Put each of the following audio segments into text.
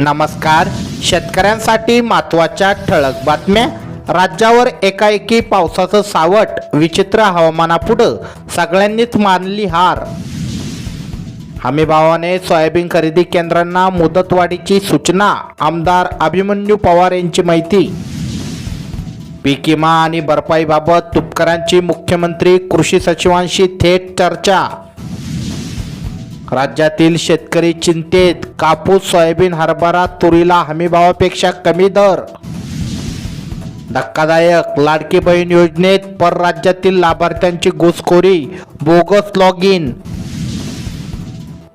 नमस्कार. शेतकऱ्यांसाठी महत्त्वाच्या ठळक बातम्या. राज्यावर एकाएकी पावसाचं सावट विचित्र हवामानापुढं सगळ्यांनीच मानली हार. हमीभावाने सोयाबीन खरेदी केंद्रांना मुदतवाढीची सूचना आमदार अभिमन्यू पवार यांची माहिती. पीक विमा आणि भरपाईबाबत तुपकरांची मुख्यमंत्री कृषी सचिवांशी थेट चर्चा. राज्यातील शेतकरी चिंतेत कापूस सोयाबीन हरभरा तुरीला हमीभावापेक्षा कमी दर. धक्कादायक लाडकी बहीण योजनेत परराज्यातील लाभार्थ्यांची घुसखोरी बोगस लॉग इन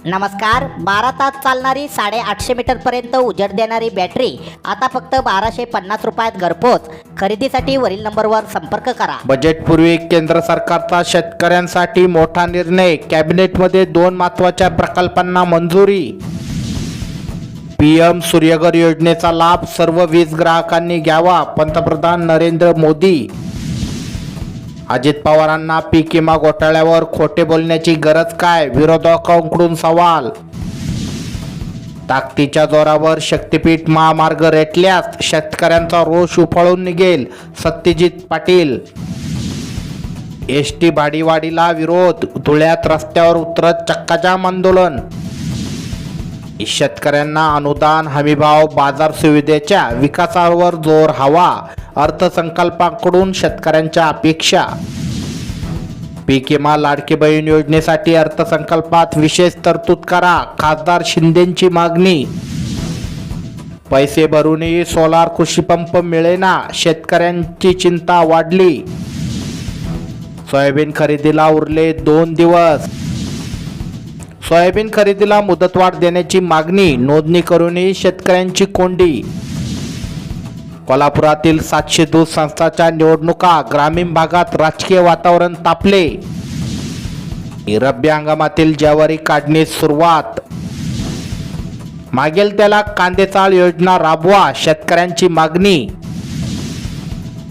नमस्कार बारा तास चालणारी साडेआठशे मीटरपर्यंत उजेड देणारी बॅटरी आता फक्त बाराशे पन्नास रुपयात घरपोच. खरेदीसाठी वरील नंबरवर संपर्क करा. बजेटपूर्वी केंद्र सरकारचा शेतकऱ्यांसाठी मोठा निर्णय. कॅबिनेटमध्ये दोन महत्त्वाच्या प्रकल्पांना मंजुरी. पीएम सूर्यघर योजनेचा लाभ सर्व वीज ग्राहकांनी घ्यावा. पंतप्रधान नरेंद्र मोदी. अजित पवारांना पीक विमा घोटाळ्यावर खोटे बोलण्याची गरज काय? विरोधकांकडून सवाल. ताकदीच्या जोरावर शक्तीपीठ महामार्ग रेटल्यास शेतकऱ्यांचा रोष उफाळून निघेल सत्यजित पाटील. एस टी भाडीवाडीला विरोध धुळ्यात रस्त्यावर उतरत चक्काजाम आंदोलन. शेतकऱ्यांना अनुदान हमीभाव बाजार सुविधेच्या विकासावर जोर हवा. अर्थसंकल्पाकडून शेतकऱ्यांच्या अपेक्षा. पीक विमा लाडकी बहीण योजनेसाठी अर्थसंकल्पात विशेष तरतूद करा खासदार शिंदेंची मागणी. पैसे भरूनही सोलार कृषीपंप मिळेना शेतकऱ्यांची चिंता वाढली. सोयाबीन खरेदीला उरले दोन दिवस. सोयाबीन खरेदीला मुदतवाढ देण्याची मागणी नोंदणी करूनही शेतकऱ्यांची कोंडी. कोल्हापुरातील सातशे दूध संस्थाच्या निवडणुका ग्रामीण भागात राजकीय वातावरण तापले. रब्बी हंगामातील ज्वारी काढणीस सुरुवात. मागेल त्याला कांदेचाळ योजना राबवा शेतकऱ्यांची मागणी.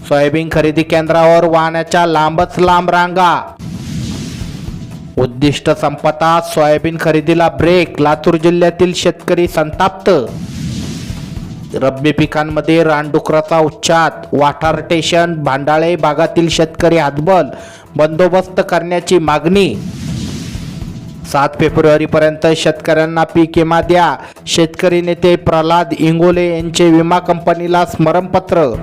सोयाबीन खरेदी केंद्रावर वाहनाच्या लांबच लांब रांगा. उद्दिष्ट संपता सोयाबीन खरेदीला ब्रेक लातूर जिल्ह्यातील शेतकरी संताप्त. रब्बी पिकांमध्ये रानडुकराचा उच्चात वाठार स्टेशन भांडाळे भागातील शेतकरी हातबल बंदोबस्त करण्याची मागणी. सात फेब्रुवारीपर्यंत शेतकऱ्यांना पीक विमा द्या. शेतकरी नेते प्रल्हाद इंगोले यांचे विमा कंपनीला स्मरणपत्र.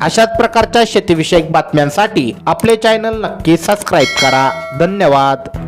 अशाच प्रकारच्या शेतीविषयक बातम्यांसाठी आपले चॅनल नक्की सबस्क्राईब करा. धन्यवाद.